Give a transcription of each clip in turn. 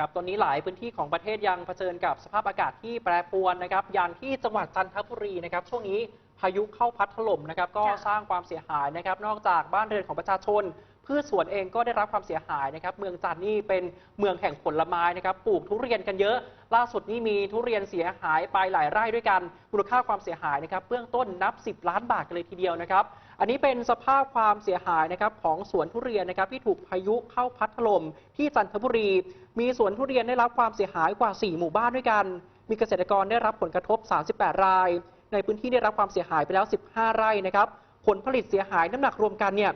ครับตอนนี้หลายพื้นที่ของประเทศยังเผชิญกับสภาพอากาศที่แปรปรวนนะครับ อย่างที่จังหวัดจันทบุรีนะครับ ช่วงนี้พายุเข้าพัดถล่มนะครับ ก็ค่ะสร้างความเสียหายนะครับ นอกจากบ้านเรือนของประชาชน พืชสวนเองก็ได้รับความเสียหายนะครับ เมืองจันทร์นี่เป็นเมืองแห่งผลไม้นะครับ ปลูกทุเรียนกันเยอะ ล่าสุดนี่มีทุเรียนเสียหายไปหลายไร่ด้วยกัน มูลค่าความเสียหายนะครับ เบื้องต้นนับ 10 ล้านบาทกันเลยทีเดียวนะครับ อันนี้เป็นสภาพความเสียหายนะครับของสวนทุเรียนนะครับที่ถูกพายุเข้าพัดถล่มที่จันทบุรี มีสวนทุเรียนได้รับความเสียหายกว่า 4 หมู่บ้านด้วยกัน มีเกษตรกรได้รับผลกระทบ 38 ราย ในพื้นที่ได้รับความเสียหายไปแล้ว 15 ไร่นะครับ ผลผลิตเสียหายน้ำหนักรวมกันเนี่ย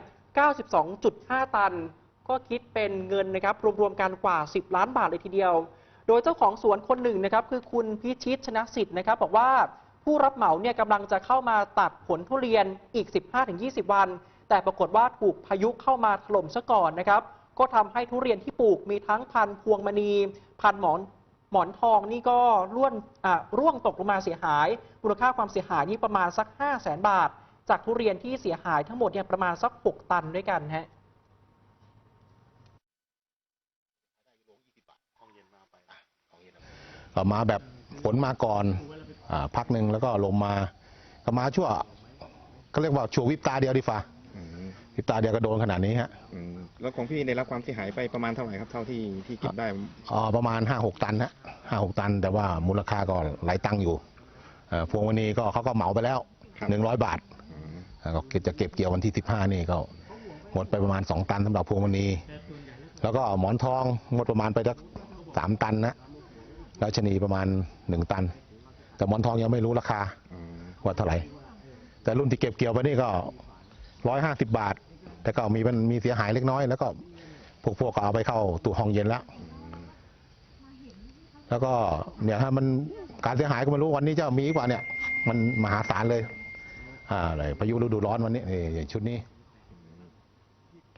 92.5 ตัน ก็คิดเป็นเงินนะครับรวมๆกันกว่า 10 ล้านบาทเลยทีเดียว โดยเจ้าของสวนคนหนึ่งนะครับคือคุณพิชิตชนะสิทธิ์นะครับบอกว่าผู้รับเหมาเนี่ยกำลังจะเข้ามาตัดผลทุเรียนอีก 15-20 วัน แต่ปรากฏว่าถูกพายุเข้ามาถล่มซะก่อนนะครับ ก็ทำให้ทุเรียนที่ปลูกมีทั้งพันธุ์พวงมณี พันธุ์หมอนหมอนทองนี่ก็ร่วนอ่าร่วงตกลงมาเสียหายมูลค่าความเสียหายนี่ประมาณสัก 5 0 0แสนบาท จากทุเรียนที่เสียหายทั้งหมดเนี่ยประมาณสัก 6 ตันด้วยกันฮะก็มาแบบฝนมาก่อนอาพักหนึ่งแล้วก็ลมมา ก็มาชั่วเขาเรียกว่าชั่ววิบตาเดียวดีฟ้าอืมวิบตาเดียวก็โดนขนาดนี้ฮะอืมแล้วของพี่ได้รับความเสียหายไปประมาณเท่าไหร่ครับเท่าที่ที่เก็บได้อ่าประมาณห้าหกตันฮะห้าหกตัน แต่ว่ามูลค่าก็หลายตังค์อยู่เอ่อพวงวันนี้ก็เขาก็เหมาไปแล้วหนึ่งร้อยบาทอืมอ่า ก็จะเก็บเกี่ยววันที่สิบห้านี่ก็หมดไปประมาณสองตันสำหรับพวงวันนี้แล้วก็หมอนทองหมดประมาณไปสักสามตันนะแล้วชะนีประมาณหนึ่งตัน แต่หมอนทองยังไม่รู้ราคาว่าเท่าไหร่ แต่รุ่นที่เก็บเกี่ยวไปนี่ก็ร้อยห้าสิบาท แต่ก็มีมันมีเสียหายเล็กน้อย แล้วก็พวกพวกก็เอาไปเข้าตู้ห้องเย็นแล้ว แล้วก็เนี่ยถ้ามันการเสียหายก็ไม่รู้วันนี้จะมีกว่าเนี่ย มันมหาศาลเลย อ่าอะไรพายุฤดูร้อนวันนี้นี่ชุดนี้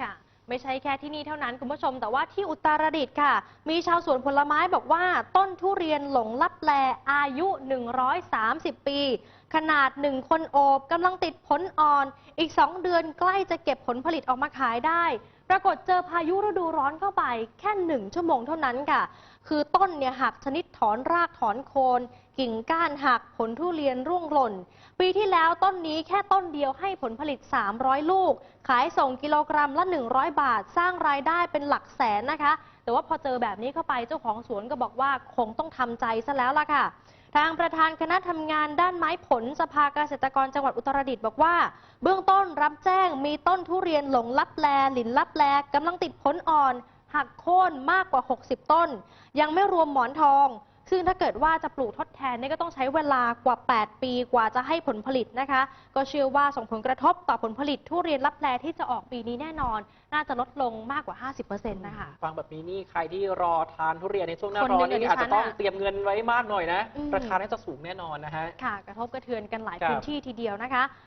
ค่ะ ไม่ใช่แค่ที่นี่เท่านั้นคุณผู้ชม แต่ว่าที่อุตรดิตถ์ค่ะ มีชาวสวนผลไม้บอกว่า ต้นทุเรียนหลงลับแลอายุ 130 ปี ขนาด 1 คนโอบกำลังติดผลอ่อน อีก 2 เดือนใกล้จะเก็บผลผลิตออกมาขายได้ ปรากฏเจอพายุฤดูร้อนเข้าไปแค่1ชั่วโมงเท่านั้นค่ะ คือต้นเนี่ยหักชนิดถอนรากถอนโคน กิ่งก้านหักผลทุเรียนร่วงหล่น ปีที่แล้วต้นนี้แค่ต้นเดียวให้ผลผลิต 300 ลูก ขายส่งกิโลกรัมละ 100 บาท สร้างรายได้เป็นหลักแสนนะคะ แต่ว่าพอเจอแบบนี้เข้าไปเจ้าของสวนก็บอกว่าคงต้องทำใจซะแล้วล่ะค่ะ ทางประธานคณะทำงานด้านไม้ผลสภาเกษตรกรจังหวัดอุตรดิตถ์บอกว่า เบื้องต้นรับแจ้งมีต้นทุเรียนหลงลับแลหลินลับแลกำลังติดผลอ่อน หักโค่นมากกว่า 60 ต้น ยังไม่รวมหมอนทอง ซึ่งถ้าเกิดว่าจะปลูกทดแทนเนี่ยก็ต้องใช้เวลากว่า 8 ปีกว่าจะให้ผลผลิตนะคะ ก็เชื่อว่าส่งผลกระทบต่อผลผลิตทุเรียนลับแลที่จะออกปีนี้แน่นอน น่าจะลดลงมากกว่า 50%นะคะ ฟังแบบนี้นี่ใครที่รอทานทุเรียนในช่วงหน้าคนร้อนหนึ่งนี่อย่างอาจจะต้องดิฉันน่ะเตรียมเงินไว้มากหน่อยนะ อืม ราคาน่าจะสูงแน่นอนนะฮะ ค่ะ กระทบกระเทือนกันหลายครับ พื้นที่ทีเดียวนะคะ